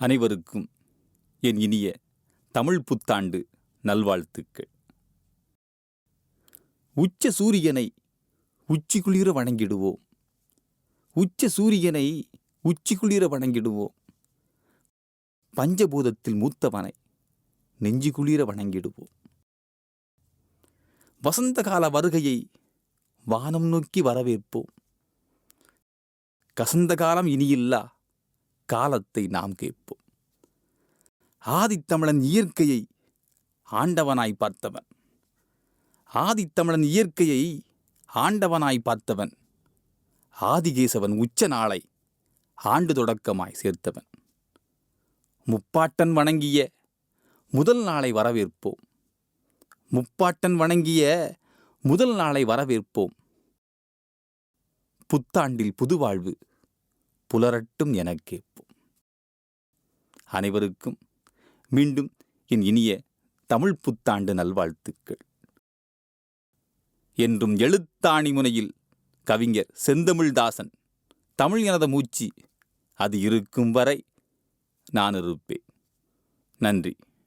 அனைவருக்கும் என் இனிய தமிழ் புத்தாண்டு நல்வாழ்த்துக்கள். உச்ச சூரியனை உச்சி குளிர வணங்கிடுவோம். உச்ச சூரியனை உச்சி குளிர வணங்கிடுவோம். பஞ்சபூதத்தில் மூத்தவனை நெஞ்சு குளிர வணங்கிடுவோம். வசந்த கால வருகையை வானம் நோக்கி வரவேற்போம். கசந்த காலம் இனியில்லா காலத்தை நாம் கேட்போம். ஆதித்தமிழன் இயற்கையை ஆண்டவனாய் பார்த்தவன். ஆதித்தமிழன் இயற்கையை ஆண்டவனாய் பார்த்தவன். ஆதிகேசவன் உச்ச நாளை ஆண்டு தொடக்கமாய் சேர்த்தவன். முப்பாட்டன் வணங்கிய முதல் நாளை வரவேற்போம். முப்பாட்டன் வணங்கிய முதல் நாளை வரவேற்போம். புத்தாண்டில் புதுவாழ்வு புலரட்டும் எனக் கேட்போம் அனைவருக்கும் மீண்டும் என் இனிய தமிழ் புத்தாண்டு நல்வாழ்த்துக்கள். என்றும் எழுத்தாணி முனையில் கவிஞர் செந்தமிழ்தாசன் தமிழ் எனத மூச்சு அது இருக்கும் வரை நான் இருப்பேன். நன்றி.